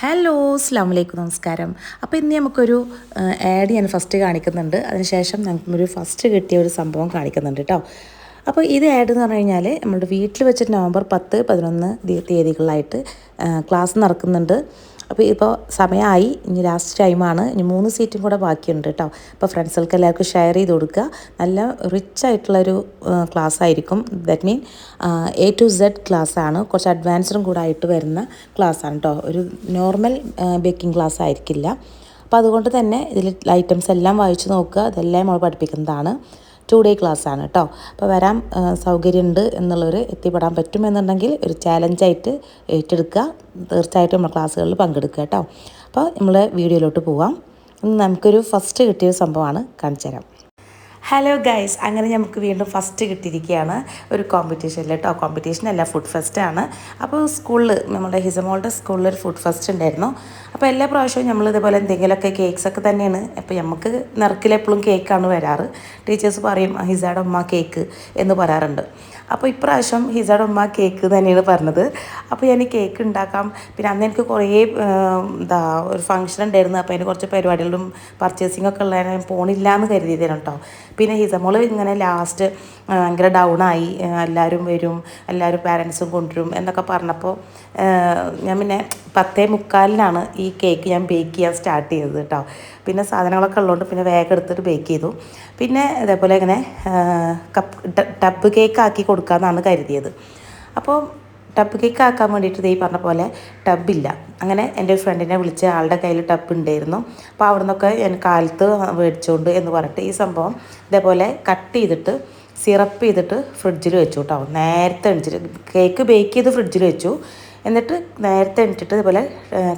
Hello അസ്ലാം വലൈക്കും നമസ്കാരം. അപ്പോൾ ഇന്ന് നമുക്കൊരു ആഡ് ഞാൻ ഫസ്റ്റ് കാണിക്കുന്നുണ്ട്. അതിനുശേഷം നമുക്കൊരു ഫസ്റ്റ് കിട്ടിയ ഒരു സംഭവം കാണിക്കുന്നുണ്ട് കേട്ടോ അപ്പോൾ ഇത് ആഡ് എന്ന് പറഞ്ഞു കഴിഞ്ഞാൽ നമ്മുടെ വീട്ടിൽ വെച്ചിട്ട് നവംബർ പത്ത് പതിനൊന്ന് തീയതികളിലായിട്ട് ക്ലാസ് നടക്കുന്നുണ്ട്. അപ്പോൾ ഇപ്പോൾ സമയമായി. ഇനി ലാസ്റ്റ് ടൈമാണ് ഇനി മൂന്ന് സീറ്റും കൂടെ ബാക്കിയുണ്ട് കേട്ടോ. അപ്പോൾ ഫ്രണ്ട്സുകൾക്ക് എല്ലാവർക്കും ഷെയർ ചെയ്ത് കൊടുക്കുക. നല്ല റിച്ച് ആയിട്ടുള്ളൊരു ക്ലാസ് ആയിരിക്കും. That mean A to Z class ആണ്. കുറച്ച് അഡ്വാൻസ്ഡും കൂടെ ആയിട്ട് വരുന്ന ക്ലാസ് ആണ് കേട്ടോ. ഒരു നോർമൽ ബേക്കിംഗ് ക്ലാസ് ആയിരിക്കില്ല. അപ്പോൾ അതുകൊണ്ട് തന്നെ ഇതിൽ ഐറ്റംസ് എല്ലാം വായിച്ചു നോക്കുക. ഇതെല്ലാം നമ്മൾ പഠിപ്പിക്കുന്നതാണ്. ടു ഡേ ആണ് കേട്ടോ അപ്പോൾ വരാൻ സൗകര്യമുണ്ട് എന്നുള്ളവർ എത്തിപ്പെടാൻ പറ്റുമെന്നുണ്ടെങ്കിൽ ഒരു ചാലഞ്ചായിട്ട് ഏറ്റെടുക്കുക. തീർച്ചയായിട്ടും നമ്മൾ ക്ലാസ്സുകളിൽ പങ്കെടുക്കുക കേട്ടോ അപ്പോൾ നമ്മൾ വീഡിയോയിലോട്ട് പോവാം. നമുക്കൊരു ഫസ്റ്റ് കിട്ടിയ സംഭവമാണ് കാണിച്ചു തരാം ഹലോ ഗൈസ് അങ്ങനെ നമുക്ക് വീണ്ടും ഫസ്റ്റ് കിട്ടിയിരിക്കുകയാണ്. ഒരു കോമ്പറ്റീഷനിൽ കേട്ടോ കോമ്പറ്റീഷൻ അല്ല ഫുഡ് ഫെസ്റ്റ് ആണ്. അപ്പോൾ സ്കൂളിൽ നമ്മുടെ ഹിസമോളുടെ സ്കൂളിൽ ഒരു ഫുഡ് ഫെസ്റ്റ് ഉണ്ടായിരുന്നു. അപ്പോൾ എല്ലാ പ്രാവശ്യവും നമ്മൾ ഇതുപോലെ എന്തെങ്കിലുമൊക്കെ കേക്ക്സ് ഒക്കെ തന്നെയാണ്. അപ്പോൾ നമുക്ക് നിറക്കിലെപ്പോഴും കേക്കാണ് വരാറ്. ടീച്ചേഴ്സ് പറയും ഹിസയുടെ ഉമ്മ കേക്ക് എന്ന് പറയാറുണ്ട്. അപ്പോൾ ഇപ്രാവശ്യം ഹിസയുടെ ഉമ്മ കേക്ക് തന്നെയാണ് പറഞ്ഞത്. അപ്പോൾ ഞാൻ കേക്ക് ഉണ്ടാക്കാം. പിന്നെ അന്ന് എനിക്ക് കുറേ എന്താ ഒരു ഫംഗ്ഷൻ ഉണ്ടായിരുന്നു. അപ്പോൾ അതിന് കുറച്ച് പരിപാടികളും പർച്ചേസിംഗ് ഒക്കെ ഉള്ള പോണില്ല എന്ന് കരുതിയതാണ് കേട്ടോ പിന്നെ ഹിസമോൾ ഇങ്ങനെ ലാസ്റ്റ് ഭയങ്കര ആയി എല്ലാവരും വരും എല്ലാവരും പാരൻസും കൊണ്ടുവരും എന്നൊക്കെ പറഞ്ഞപ്പോൾ ഞാൻ പിന്നെ പത്തേ മുക്കാലിനാണ് ഈ കേക്ക് ഞാൻ ബേക്ക് ചെയ്യാൻ സ്റ്റാർട്ട് ചെയ്തത് കേട്ടോ പിന്നെ സാധനങ്ങളൊക്കെ ഉള്ളതുകൊണ്ട് പിന്നെ വേഗം എടുത്തിട്ട് ബേക്ക് ചെയ്തു. പിന്നെ ഇതേപോലെ ഇങ്ങനെ കപ്പ് ടബ് കേക്ക് ആക്കി കൊടുക്കാമെന്നാണ് കരുതിയത്. അപ്പോൾ ടബ് കേക്ക് ആക്കാൻ വേണ്ടിയിട്ട് ഈ പറഞ്ഞ പോലെ ടബില്ല അങ്ങനെ എന്റെ ഒരു ഫ്രണ്ടിനെ വിളിച്ച് ആളുടെ കയ്യിൽ ടബ് ഉണ്ടായിരുന്നു. അപ്പോൾ അവിടെ നിന്നൊക്കെ ഞാൻ കാലത്ത് മേടിച്ചുകൊണ്ട് എന്ന് പറഞ്ഞിട്ട് ഈ സംഭവം ഇതേപോലെ കട്ട് ചെയ്തിട്ട് സിറപ്പ് ചെയ്തിട്ട് ഫ്രിഡ്ജിൽ വെച്ചു കേട്ടോ നേരത്തെ എണിച്ചിട്ട് കേക്ക് ബേക്ക് ചെയ്ത് ഫ്രിഡ്ജിൽ വെച്ചു. എന്നിട്ട് നേരത്തെ എണിച്ചിട്ട് ഇതുപോലെ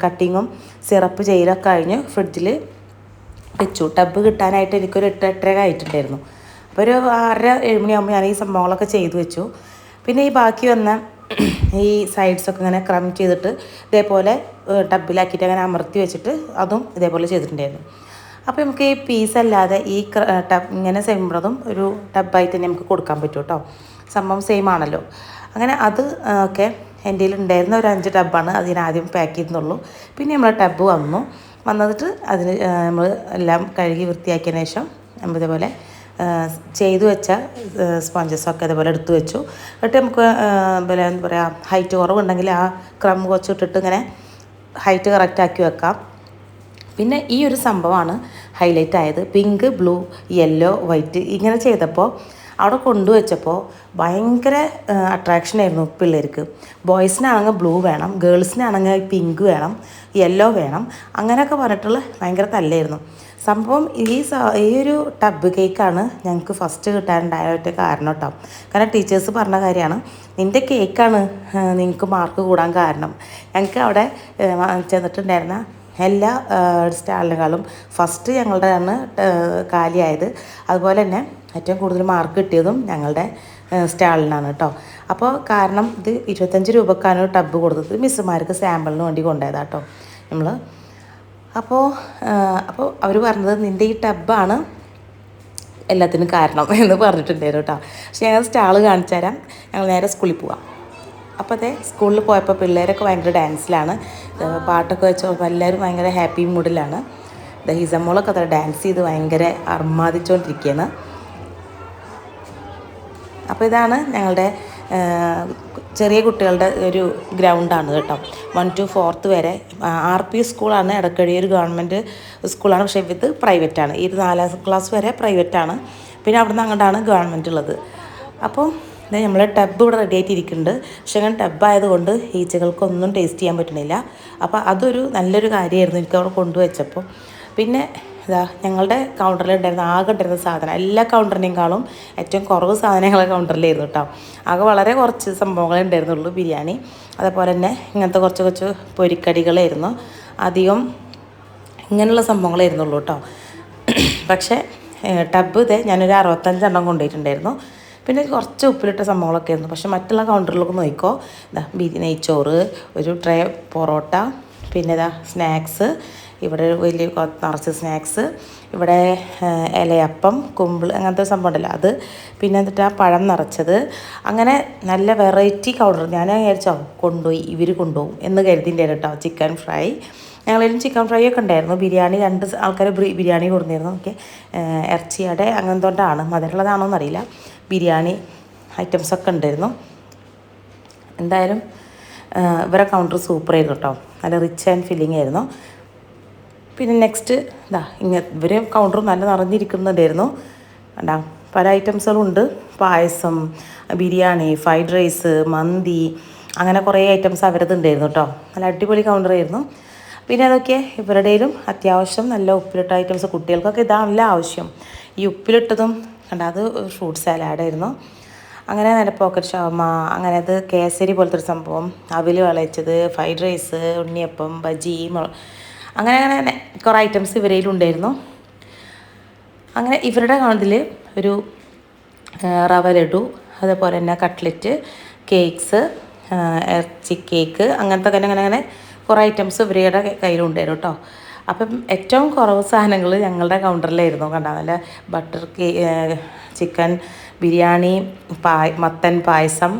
കട്ടിങ്ങും സിറപ്പ് ചെയ്യലൊക്കെ കഴിഞ്ഞ് ഫ്രിഡ്ജിൽ വെച്ചു. ടബ് കിട്ടാനായിട്ട് എനിക്കൊരു എട്ട് എട്ടര ആയിട്ടുണ്ടായിരുന്നു. അപ്പോൾ ഒരു ആറര ഏഴ് മണിയാകുമ്പോൾ ഞാൻ ഈ സംഭവങ്ങളൊക്കെ ചെയ്തു വെച്ചു. പിന്നെ ഈ ബാക്കി വന്ന ഈ സൈഡ്സൊക്കെ ഇങ്ങനെ ക്രം ചെയ്തിട്ട് ഇതേപോലെ ടബിലാക്കിയിട്ട് അങ്ങനെ അമർത്തി വെച്ചിട്ട് അതും ഇതേപോലെ ചെയ്തിട്ടുണ്ടായിരുന്നു. അപ്പോൾ നമുക്ക് ഈ പീസ് അല്ലാതെ ഈ ടബ് ഇങ്ങനെ സെമ്പ്രതും ഒരു ടബായിട്ട് തന്നെ നമുക്ക് കൊടുക്കാൻ പറ്റും കേട്ടോ സംഭവം സെയിം ആണല്ലോ. അങ്ങനെ അത് ഒക്കെ എന്റെ ഉണ്ടായിരുന്ന ഒരു അഞ്ച് ടബാണ് അതിനാദ്യം പാക്ക് ചെയ്തെന്നുള്ളൂ പിന്നെ നമ്മൾ ടബ് വന്നു. വന്നിട്ട് അതിന് നമ്മൾ എല്ലാം കഴുകി വൃത്തിയാക്കിയതിന് ശേഷം ആ, ചെയ്തു വെച്ച സ്പോഞ്ചസൊക്കെ ഇതേപോലെ എടുത്തു വെച്ചു. എന്നിട്ട് നമുക്ക് പിന്നെ എന്താ പറയുക ഹൈറ്റ് കുറവുണ്ടെങ്കിൽ ആ ക്രം കുറച്ച് ഇട്ടിട്ട് ഇങ്ങനെ ഹൈറ്റ് കറക്റ്റാക്കി വെക്കാം. പിന്നെ ഈ ഒരു സംഭവമാണ് ഹൈലൈറ്റ് ആയത്. പിങ്ക് ബ്ലൂ യെല്ലോ വൈറ്റ് ഇങ്ങനെ ചെയ്തപ്പോൾ അവിടെ കൊണ്ടുവച്ചപ്പോൾ ഭയങ്കര അട്രാക്ഷൻ ആയിരുന്നു പിള്ളേർക്ക്. ബോയ്സിനാണെങ്കിൽ ബ്ലൂ വേണം ഗേൾസിനാണെങ്കിൽ പിങ്ക് വേണം യെല്ലോ വേണം അങ്ങനെയൊക്കെ പറഞ്ഞിട്ടുള്ള ഭയങ്കര തല്ലായിരുന്നു. സംഭവം ഈ ഈ ഒരു ടബ് കേക്കാണ് ഞങ്ങൾക്ക് ഫസ്റ്റ് കിട്ടാനുണ്ടായിട്ട് കാരണം കേട്ടോ കാരണം ടീച്ചേഴ്സ് പറഞ്ഞ കാര്യമാണ് നിന്റെ കേക്കാണ് നിങ്ങൾക്ക് മാർക്ക് കൂടാൻ കാരണം. ഞങ്ങൾക്ക് അവിടെ ചെന്നിട്ടുണ്ടായിരുന്ന എല്ലാ സ്റ്റാളിനേക്കാളും ഫസ്റ്റ് ഞങ്ങളുടെയാണ് കാലിയായത്. അതുപോലെ തന്നെ ഏറ്റവും കൂടുതൽ മാർക്ക് കിട്ടിയതും ഞങ്ങളുടെ സ്റ്റാളിനാണ് കേട്ടോ അപ്പോൾ കാരണം ഇത് ഇരുപത്തഞ്ച് രൂപക്കാണ് ടബ് കൊടുത്തത്. മിസ്സുമാർക്ക് സാമ്പിളിന് വേണ്ടി കൊണ്ടുപോയതാണ് കേട്ടോ നമ്മൾ അപ്പോൾ അപ്പോൾ അവർ പറഞ്ഞത് നിന്റെ ഈ ടബാണ് എല്ലാത്തിനും കാരണം എന്ന് പറഞ്ഞിട്ടുണ്ടായിരുന്നു കേട്ടോ. പക്ഷെ ഞങ്ങൾ സ്റ്റാൾ കാണിച്ചു തരാം. ഞങ്ങൾ നേരെ സ്കൂളിൽ പോവാം. അപ്പോൾ അതെ സ്കൂളിൽ പോയപ്പോൾ പിള്ളേരൊക്കെ ഭയങ്കര ഡാൻസിലാണ്. പാട്ടൊക്കെ വെച്ചപ്പോൾ എല്ലാവരും ഭയങ്കര ഹാപ്പി മൂഡിലാണ്. ഹിസമോളൊക്കെ അത്ര ഡാൻസ് ചെയ്ത് ഭയങ്കര അർമാദിച്ചുകൊണ്ടിരിക്കുകയാണ് അപ്പോൾ ഇതാണ് ഞങ്ങളുടെ ചെറിയ കുട്ടികളുടെ ഒരു ഗ്രൗണ്ടാണ് കേട്ടോ. വൺ ടു ഫോർത്ത് വരെ. ആർ പി സ്കൂളാണ് ഇടക്കഴി ഒരു ഗവൺമെന്റ് സ്കൂളാണ് പക്ഷേ ഇത് പ്രൈവറ്റാണ് ഒരു നാലാം ക്ലാസ് വരെ പ്രൈവറ്റാണ് പിന്നെ അവിടെ നിന്ന് അങ്ങോട്ടാണ് ഗവൺമെന്റ് ഉള്ളത്. അപ്പോൾ നമ്മൾ ടബ് ഇവിടെ റെഡി ആയിട്ടിരിക്കുന്നുണ്ട്. പക്ഷേ അങ്ങനെ ടബ് ആയതുകൊണ്ട് ഈച്ചകൾക്കൊന്നും ടേസ്റ്റ് ചെയ്യാൻ പറ്റണില്ല. അപ്പോൾ അതൊരു നല്ലൊരു കാര്യമായിരുന്നു എനിക്ക് അവിടെ കൊണ്ടുവച്ചപ്പോൾ. പിന്നെ ഇതാ ഞങ്ങളുടെ കൗണ്ടറിൽ ഉണ്ടായിരുന്ന ആകെ ഉണ്ടായിരുന്ന സാധനം എല്ലാ കൗണ്ടറിനേക്കാളും ഏറ്റവും കുറവ് സാധനങ്ങൾ കൗണ്ടറിലായിരുന്നു കേട്ടോ ആകെ വളരെ കുറച്ച് സംഭവങ്ങളേ ഉണ്ടായിരുന്നുള്ളൂ ബിരിയാണി. അതേപോലെ തന്നെ ഇങ്ങനത്തെ കുറച്ച് കുറച്ച് പൊരിക്കടികളായിരുന്നു. അധികം ഇങ്ങനെയുള്ള സംഭവങ്ങളായിരുന്നുള്ളൂ കേട്ടോ പക്ഷേ ടബ് ഇതേ ഞാനൊരു അറുപത്തഞ്ചെണ്ണം കൊണ്ടുപോയിട്ടുണ്ടായിരുന്നു. പിന്നെ കുറച്ച് ഉപ്പിലിട്ട സംഭവങ്ങളൊക്കെ ആയിരുന്നു. പക്ഷെ മറ്റുള്ള കൗണ്ടറിലൊക്കെ നോക്കിക്കോ. ഇതാ ബിരി നെയ്ച്ചോറ് ഒരു ട്രേ പൊറോട്ട പിന്നെ ഇതാ സ്നാക്സ് ഇവിടെ വലിയ നിറച്ച് സ്നാക്സ് ഇവിടെ ഇലയപ്പം കുമ്പിൾ അങ്ങനത്തെ സംഭവം ഉണ്ടല്ലോ അത് പിന്നെ എന്നിട്ട് ആ പഴം നിറച്ചത്. അങ്ങനെ നല്ല വെറൈറ്റി കൗണ്ടർ ഞാൻ വിചാരിച്ചോ കൊണ്ടുപോയി ഇവർ കൊണ്ടുപോകും എന്ന് കരുതിന്റെ കേട്ടോ ചിക്കൻ ഫ്രൈ. ഞങ്ങളിലും ചിക്കൻ ഫ്രൈ ഒക്കെ ഉണ്ടായിരുന്നു. ബിരിയാണി രണ്ട് ആൾക്കാർ ബിരിയാണി കൊടുത്തിരുന്നു ഓക്കെ. ഇറച്ചിയുടെ അങ്ങനത്തെ കൊണ്ടാണ്. മധുരമുള്ളതാണോ എന്നറിയില്ല ബിരിയാണി ഐറ്റംസ് ഒക്കെ ഉണ്ടായിരുന്നു. എന്തായാലും ഇവരെ കൗണ്ടർ സൂപ്പർ ആയിരുന്നു കേട്ടോ. നല്ല റിച്ച് ആൻഡ് ഫില്ലിംഗ് ആയിരുന്നു. പിന്നെ നെക്സ്റ്റ് ഇതാ ഇങ്ങ ഇവർ കൗണ്ടർ നല്ല നിറഞ്ഞിരിക്കുന്നുണ്ടായിരുന്നു. കണ്ടാ പല ഐറ്റംസുകളും ഉണ്ട് പായസം ബിരിയാണി ഫ്രൈഡ് റൈസ് മന്തി അങ്ങനെ കുറേ ഐറ്റംസ് അവരത് ഉണ്ടായിരുന്നു കേട്ടോ നല്ല അടിപൊളി കൗണ്ടറായിരുന്നു പിന്നെ അതൊക്കെ ഇവരുടെയിലും അത്യാവശ്യം നല്ല ഉപ്പിലിട്ട ഐറ്റംസ് കുട്ടികൾക്കൊക്കെ ഇതാണല്ലോ ആവശ്യം. ഈ ഉപ്പിലിട്ടതും കണ്ട അത് ഫ്രൂട്ട് സാലാഡായിരുന്നു അങ്ങനെ നല്ല പോക്കറ്റ് ഷവർമ അങ്ങനെ അത് കേസരി പോലത്തെ ഒരു സംഭവം അവിൽ വിളയിച്ചത് ഫ്രൈഡ് റൈസ് ഉണ്ണിയപ്പം ബജി അങ്ങനെ അങ്ങനെ കുറേ ഐറ്റംസ് ഇവരേലും ഉണ്ടായിരുന്നു. അങ്ങനെ ഇവരുടെ കാണതിൽ ഒരു റവ ലഡു അതേപോലെ തന്നെ കട്ട്ലറ്റ് കേക്ക്സ് ഇറച്ചി കേക്ക് അങ്ങനത്തെ അങ്ങനെ അങ്ങനെ അങ്ങനെ കുറേ ഐറ്റംസ് ഇവരുടെ കയ്യിലുണ്ടായിരുന്നു കേട്ടോ. അപ്പം ഏറ്റവും കുറവ് സാധനങ്ങൾ ഞങ്ങളുടെ കൗണ്ടറിലായിരുന്നു കണ്ടാൽ നല്ല ബട്ടർ കേ ചിക്കൻ ബിരിയാണി പായ മത്തൻ പായസം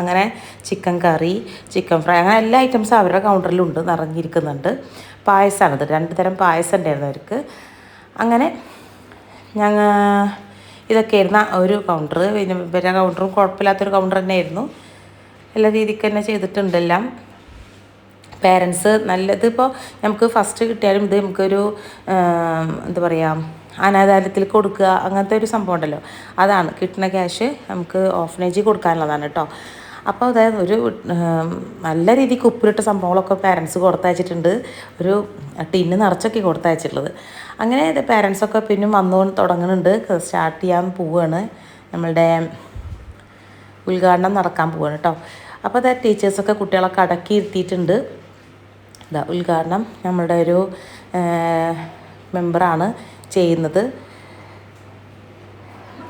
അങ്ങനെ ചിക്കൻ കറി ചിക്കൻ ഫ്രൈ അങ്ങനെ എല്ലാ ഐറ്റംസും അവരുടെ കൗണ്ടറിലുണ്ട് നിറഞ്ഞിരിക്കുന്നുണ്ട്. പായസമാണിത് രണ്ട് തരം പായസം ഉണ്ടായിരുന്നു അവർക്ക്. അങ്ങനെ ഞങ്ങൾ ഇതൊക്കെ ആയിരുന്ന ഒരു കൗണ്ടർ പിന്നെ പിന്നെ കൗണ്ടറും കുഴപ്പമില്ലാത്തൊരു കൗണ്ടർ തന്നെയായിരുന്നു. എല്ലാ രീതിക്ക് തന്നെ ചെയ്തിട്ടുണ്ട് എല്ലാം. പേരൻസ് നല്ലത് ഇപ്പോൾ നമുക്ക് ഫസ്റ്റ് കിട്ടിയാലും ഇത് നമുക്കൊരു എന്താ പറയുക അനാഥാലയത്തിൽ കൊടുക്കുക അങ്ങനത്തെ ഒരു സംഭവം ഉണ്ടല്ലോ. അതാണ്. കിട്ടുന്ന ക്യാഷ് നമുക്ക് ഓഫനേജിൽ കൊടുക്കാനുള്ളതാണ് കേട്ടോ. അപ്പോൾ അതായത് ഒരു നല്ല രീതിക്ക് ഉപ്പിലിട്ട സംഭവങ്ങളൊക്കെ പാരൻസ് കൊടുത്തയച്ചിട്ടുണ്ട്. ഒരു ടിന്ന് നിറച്ചൊക്കെ കൊടുത്തയച്ചിട്ടുള്ളത്. അങ്ങനെ പാരൻസൊക്കെ പിന്നെ വന്നു തുടങ്ങുന്നുണ്ട്. സ്റ്റാർട്ട് ചെയ്യാൻ പോവുകയാണ് നമ്മളുടെ ഉദ്ഘാടനം നടക്കാൻ പോവാണ് കേട്ടോ അപ്പോൾ അതായത് ടീച്ചേഴ്സൊക്കെ കുട്ടികളൊക്കെ അടക്കി ഇരുത്തിയിട്ടുണ്ട്. ഇതാ ഉദ്ഘാടനം നമ്മുടെ ഒരു മെമ്പറാണ് ചെയ്യുന്നത്.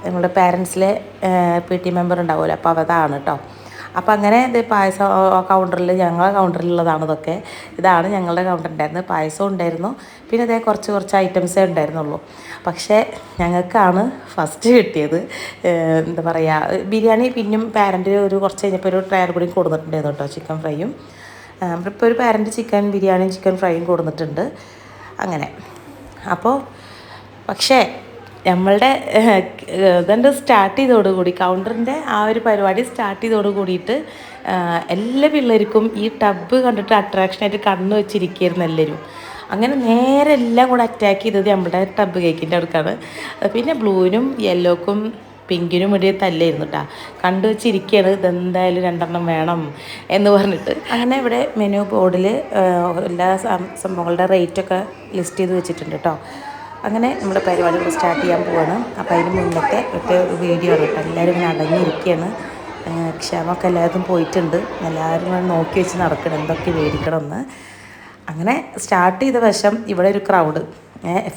നമ്മുടെ പാരൻസിലെ പി ടി മെമ്പർ ഉണ്ടാവുമല്ലോ. അപ്പോൾ അതാണ് കേട്ടോ അപ്പോൾ അങ്ങനെ ഇത് പായസം കൗണ്ടറിൽ ഞങ്ങളെ കൗണ്ടറിലുള്ളതാണ് ഇതൊക്കെ. ഇതാണ് ഞങ്ങളുടെ കൗണ്ടർ ഉണ്ടായിരുന്നത്. പായസം ഉണ്ടായിരുന്നു. പിന്നെ അതേ കുറച്ച് കുറച്ച് ഐറ്റംസേ ഉണ്ടായിരുന്നുള്ളൂ. പക്ഷേ ഞങ്ങൾക്കാണ് ഫസ്റ്റ് കിട്ടിയത്. എന്താ പറയുക ബിരിയാണി പിന്നും പാരന്റ് ഒരു കുറച്ച് കഴിഞ്ഞപ്പോൾ ഒരു ട്രയൽ കൂടി കൊടുത്തിട്ടുണ്ടായിരുന്നു കേട്ടോ ചിക്കൻ ഫ്രൈയും ഇപ്പോൾ ഒരു പാരന്റ് ചിക്കൻ ബിരിയാണിയും ചിക്കൻ ഫ്രൈയും കൊടുത്തിട്ടുണ്ട്. അങ്ങനെ. അപ്പോൾ പക്ഷേ നമ്മളുടെ ഇതെന്റെ സ്റ്റാർട്ട് ചെയ്തോടുകൂടി കൗണ്ടറിന്റെ ആ ഒരു പരിപാടി സ്റ്റാർട്ട് ചെയ്തോട് കൂടിയിട്ട് എല്ലാ പിള്ളേർക്കും ഈ ടബ് കണ്ടിട്ട് അട്രാക്ഷനായിട്ട് കണ്ണു വെച്ചിരിക്കുകയായിരുന്നു എല്ലാവരും. അങ്ങനെ നേരെ എല്ലാം കൂടെ അറ്റാക്ക് ചെയ്തത് നമ്മുടെ ടബ് കേക്കിന്റെ അടുക്കാണ് പിന്നെ ബ്ലൂവിനും യെല്ലോക്കും പിങ്കിനും ഇടയിൽ തല്ലായിരുന്നു കേട്ടോ കണ്ടു വെച്ചിരിക്കുകയാണ് ഇതെന്തായാലും രണ്ടെണ്ണം വേണം എന്ന് പറഞ്ഞിട്ട്. അങ്ങനെ ഇവിടെ മെനു ബോർഡിൽ എല്ലാ സംഭവങ്ങളുടെ റേറ്റൊക്കെ ലിസ്റ്റ് ചെയ്ത് വെച്ചിട്ടുണ്ട് കേട്ടോ അങ്ങനെ നമ്മുടെ പരിപാടികൾ സ്റ്റാർട്ട് ചെയ്യാൻ പോവാണ്. അപ്പോൾ അതിന് മുന്നത്തെ ഒരു വീഡിയോ ആണ് എല്ലാവരും ഇങ്ങനെ അടങ്ങിയിരിക്കുകയാണ് ക്ഷമൊക്കെ എല്ലാവർക്കും പോയിട്ടുണ്ട്. എല്ലാവരും ഇങ്ങനെ നോക്കി വെച്ച് നടക്കണം. എന്തൊക്കെ മേടിക്കണം എന്ന് അങ്ങനെ സ്റ്റാർട്ട് ചെയ്ത വശം ഇവിടെ ഒരു ക്രൗഡ്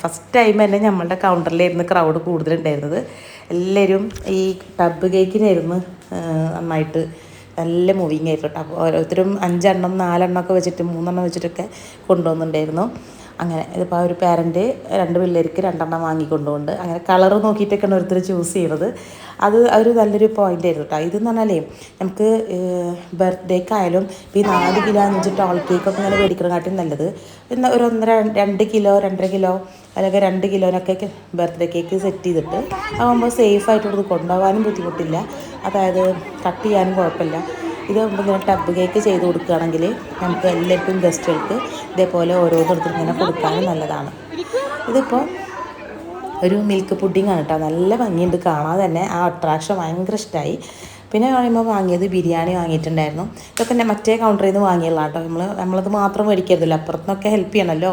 ഫസ്റ്റ് ടൈം തന്നെ നമ്മളുടെ കൗണ്ടറിലായിരുന്നു ക്രൗഡ് കൂടുതലുണ്ടായിരുന്നത്. എല്ലാവരും ഈ ടബ് കേക്കിനായിരുന്നു നന്നായിട്ട് നല്ല മൂവിങ് ആയിരുന്നു കേട്ടോ. അപ്പോൾ ഓരോരുത്തരും അഞ്ചെണ്ണം നാലെണ്ണം ഒക്കെ വെച്ചിട്ട് മൂന്നെണ്ണം വെച്ചിട്ടൊക്കെ കൊണ്ടുവന്നിട്ടുണ്ടായിരുന്നു. അങ്ങനെ ഇതിപ്പോൾ ഒരു പാരന്റ് രണ്ട് പിള്ളേർക്ക് രണ്ടെണ്ണം വാങ്ങിക്കൊണ്ടുകൊണ്ട് അങ്ങനെ കളർ നോക്കിയിട്ടൊക്കെയാണ് ഓരോരുത്തർ ചൂസ് ചെയ്യുന്നത് അത് ഒരു നല്ലൊരു പോയിന്റ് ആയിരുന്നു കേട്ടോ ഇതെന്ന് പറഞ്ഞാലേ നമുക്ക് ബർത്ത്ഡേക്കായാലും ഈ നാല് കിലോ അഞ്ച് ടോൾ കേക്കൊക്കെ ഇങ്ങനെ മേടിക്കണക്കാട്ടും നല്ലത്. പിന്നെ ഒരു ഒന്നര രണ്ട് കിലോ രണ്ടര കിലോ അല്ലെങ്കിൽ രണ്ട് കിലോനൊക്കെ ബർത്ത്ഡേ കേക്ക് സെറ്റ് ചെയ്തിട്ട് ആകുമ്പോൾ സേഫ് ആയിട്ട് കൊണ്ടുപോകാനും ബുദ്ധിമുട്ടില്ല. അതായത് കട്ട് ചെയ്യാനും കുഴപ്പമില്ല. ഇതാകുമ്പോൾ ഇങ്ങനെ ടബ് കേക്ക് ചെയ്ത് കൊടുക്കുകയാണെങ്കിൽ നമുക്ക് എല്ലാവർക്കും ഗസ്റ്റുകൾക്ക് ഇതേപോലെ ഓരോരുത്തർക്കും ഇങ്ങനെ കൊടുക്കാനും നല്ലതാണ്. ഇതിപ്പോൾ ഒരു മിൽക്ക് പുഡിംഗ് ആണ് കേട്ടോ നല്ല ഭംഗിയുണ്ട്. കാണാൻ തന്നെ ആ അട്രാക്ഷൻ ഭയങ്കര ഇഷ്ടമായി പിന്നെ പറയുമ്പോൾ വാങ്ങിയത് ബിരിയാണി വാങ്ങിയിട്ടുണ്ടായിരുന്നു. ഇതൊക്കെ തന്നെ മറ്റേ കൗണ്ടറിൽ നിന്ന് വാങ്ങിയുള്ള കേട്ടോ നമ്മൾ നമ്മളത് മാത്രം മേടിക്കരുതല്ലോ. അപ്പുറത്തുനിന്നൊക്കെ ഹെൽപ്പ് ചെയ്യണമല്ലോ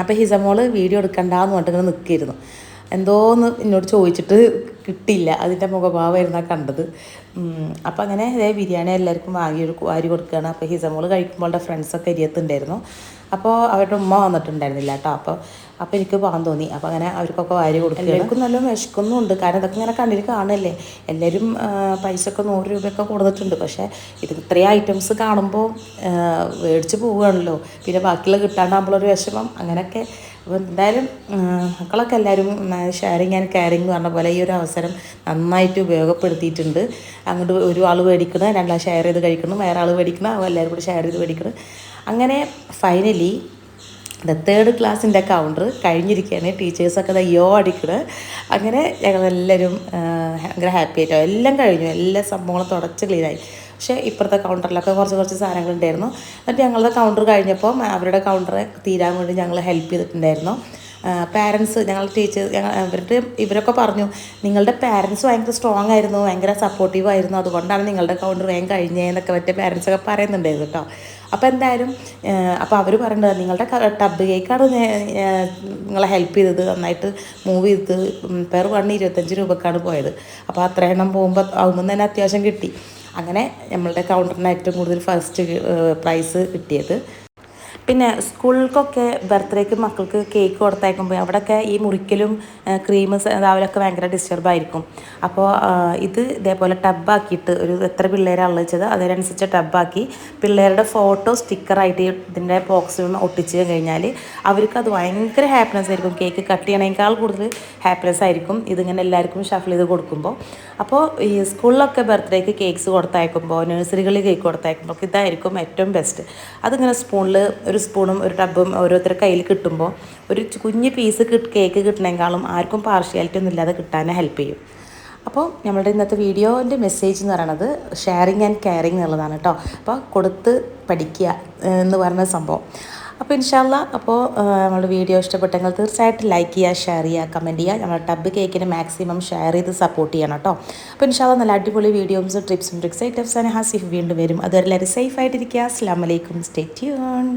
അപ്പോൾ ഹിസമോൾ വീഡിയോ എടുക്കണ്ടെന്ന് പറഞ്ഞിട്ട് ഇങ്ങനെ നിൽക്കിയിരുന്നു എന്തോന്ന് എന്നോട് ചോദിച്ചിട്ട് കിട്ടില്ല അതിന്റെ മുഖഭാവമായിരുന്നു കണ്ടത്. അപ്പം അങ്ങനെ ഇതേ ബിരിയാണി എല്ലാവർക്കും വാങ്ങി വാരി കൊടുക്കുകയാണ്. അപ്പോൾ ഹിസമോൾ കഴിക്കുമ്പോൾ അവളുടെ ഫ്രണ്ട്സൊക്കെ അരിയത്തുണ്ടായിരുന്നു. അപ്പോൾ അവരുടെ ഉമ്മ വന്നിട്ടുണ്ടായിരുന്നില്ല കേട്ടോ. അപ്പോൾ അപ്പോൾ എനിക്ക് പോകാൻ തോന്നി. അപ്പോൾ അങ്ങനെ അവർക്കൊക്കെ വാരി കൊടുക്കും എല്ലാവർക്കും നല്ല വിശക്കുന്നുണ്ട് കാരണം ഇതൊക്കെ ഇങ്ങനെ കണ്ണിൽ കാണല്ലേ എല്ലാവരും പൈസ ഒക്കെ നൂറ് രൂപയൊക്കെ കൊടുത്തിട്ടുണ്ട്. പക്ഷേ ഇത് ഇത്രയും ഐറ്റംസ് കാണുമ്പോൾ മേടിച്ച് പോവുകയാണല്ലോ. പിന്നെ ബാക്കിയുള്ള കിട്ടാണ്ടാകുമ്പോഴൊരു വിഷമം. അങ്ങനെയൊക്കെ അപ്പോൾ എന്തായാലും മക്കളൊക്കെ എല്ലാവരും ഷെയറിങ് ആൻഡ് കെയറിങ് പറഞ്ഞ പോലെ ഈ ഒരു അവസരം നന്നായിട്ട് ഉപയോഗപ്പെടുത്തിയിട്ടുണ്ട്. അങ്ങോട്ട് ഒരു ആൾ മേടിക്കണം രണ്ടാൾ ഷെയർ ചെയ്ത് കഴിക്കണം വേറെ ആൾ മേടിക്കണം അപ്പോൾ എല്ലാവരും കൂടി ഷെയർ ചെയ്ത് മേടിക്കണം അങ്ങനെ ഫൈനലി ദ തേർഡ് ക്ലാസ്സിന്റെ കൗണ്ടർ കഴിഞ്ഞിരിക്കുകയാണ്. ടീച്ചേഴ്സൊക്കെ അയ്യോ അടിക്കണത് അങ്ങനെ ഞങ്ങളെല്ലാവരും ഭയങ്കര ഹാപ്പി ആയിട്ടോ. എല്ലാം കഴിഞ്ഞു. എല്ലാ സംഭവങ്ങളും തുടച്ച് ക്ലീനായി പക്ഷേ ഇപ്പുറത്തെ കൗണ്ടറിലൊക്കെ കുറച്ച് കുറച്ച് സാധനങ്ങളുണ്ടായിരുന്നു. എന്നിട്ട് ഞങ്ങളുടെ കൗണ്ടർ കഴിഞ്ഞപ്പോൾ അവരുടെ കൗണ്ടർ തീരാൻ വേണ്ടി ഞങ്ങൾ ഹെൽപ്പ് ചെയ്തിട്ടുണ്ടായിരുന്നു. പാരൻസ് ഞങ്ങൾ ടീച്ചർ ഞങ്ങൾ അവരുടെ ഇവരൊക്കെ പറഞ്ഞു നിങ്ങളുടെ പാരൻസ് ഭയങ്കര സ്ട്രോങ് ആയിരുന്നു ഭയങ്കര സപ്പോർട്ടീവ് ആയിരുന്നു. അതുകൊണ്ടാണ് നിങ്ങളുടെ കൗണ്ടർ വേഗം കഴിഞ്ഞതെന്നൊക്കെ മറ്റേ പാരൻസൊക്കെ പറയുന്നുണ്ടായിരുന്നു കേട്ടോ. അപ്പോൾ എന്തായാലും അപ്പോൾ അവർ പറയുന്നത് നിങ്ങളുടെ ടബ് കേക്കാണ് നിങ്ങളെ ഹെൽപ്പ് ചെയ്തത് നന്നായിട്ട് മൂവ് ചെയ്തത്. പെർ വൺ ഇരുപത്തഞ്ച് രൂപക്കാണ് പോയത്. അപ്പോൾ അത്ര എണ്ണം പോകുമ്പോൾ ആകുമ്പോൾ തന്നെ അത്യാവശ്യം കിട്ടി. അങ്ങനെ നമ്മളുടെ കൗണ്ടറിന് ഏറ്റവും കൂടുതൽ ഫസ്റ്റ് പ്രൈസ് കിട്ടിയത്. പിന്നെ സ്കൂളിലേക്കൊക്കെ ബർത്ത്ഡേക്ക് മക്കൾക്ക് കേക്ക് കൊടുത്തയക്കുമ്പോൾ അവിടെയൊക്കെ ഈ മുറിക്കലും ക്രീം രാവിലെയൊക്കെ ഭയങ്കര ഡിസ്റ്റർബ് ആയിരിക്കും. അപ്പോൾ ഇത് ഇതേപോലെ ടബാക്കിയിട്ട് ഒരു എത്ര പിള്ളേരാണ് വെച്ചത് അതിനനുസരിച്ച് ടബാക്കി പിള്ളേരുടെ ഫോട്ടോ സ്റ്റിക്കറായിട്ട് ഇതിന്റെ ബോക്സിൽ ഒട്ടിച്ച് കഴിഞ്ഞാൽ അവർക്ക് അത് ഭയങ്കര ഹാപ്പിനെസ് ആയിരിക്കും. കേക്ക് കട്ട് ചെയ്യണേക്കാൾ കൂടുതൽ ഹാപ്പിനെസ് ആയിരിക്കും. ഇതിങ്ങനെ എല്ലാവർക്കും ഷഫിൾ ചെയ്ത് കൊടുക്കുമ്പോൾ അപ്പോൾ ഈ സ്കൂളിലൊക്കെ ബർത്ത്ഡേക്ക് കേക്ക്സ് കൊടുത്തയക്കുമ്പോൾ നഴ്സറികളിൽ കേക്ക് കൊടുത്തയക്കുമ്പോൾ ഇതായിരിക്കും ഏറ്റവും ബെസ്റ്റ് അതിങ്ങനെ സ്പൂണിൽ ഒരു സ്പൂണും ഒരു ടബും ഓരോരുത്തരുടെ കയ്യിൽ കിട്ടുമ്പോൾ ഒരു കുഞ്ഞ് പീസ് കേക്ക് കിട്ടണേക്കാളും ആർക്കും പാർഷ്യാലിറ്റി ഒന്നും ഇല്ലാതെ കിട്ടാൻ ഹെൽപ്പ് ചെയ്യും. അപ്പോൾ നമ്മളുടെ ഇന്നത്തെ വീഡിയോന്റെ മെസ്സേജ് എന്ന് പറയണത് ഷെയറിങ് ആൻഡ് കെയറിങ് എന്നുള്ളതാണ് കേട്ടോ. അപ്പോൾ കൊടുത്ത് പഠിക്കുക എന്ന് പറഞ്ഞ സംഭവം. അപ്പോൾ ഇൻഷാല്ല അപ്പോൾ നമ്മുടെ വീഡിയോ ഇഷ്ടപ്പെട്ടെങ്കിൽ തീർച്ചയായിട്ടും ലൈക്ക് ചെയ്യുക ഷെയർ ചെയ്യുക കമന്റ് ചെയ്യുക. നമ്മുടെ ടബ് കേക്കിന് മാക്സിമം ഷെയർ ചെയ്ത് സപ്പോർട്ട് ചെയ്യണം കേട്ടോ. അപ്പോൾ ഇൻഷാല്ല നല്ല അടിപൊളി വീഡിയോസും ട്രിപ്സും ട്രിക്സ് ഐറ്റംസ് ഹാസിഫ് വീണ്ടും വരും. അതുവരെ എല്ലാവരും സേഫ് ആയിട്ടിരിക്കുക. അസ്ലാം വലൈക്കും സ്റ്റേ ട്യൂൺ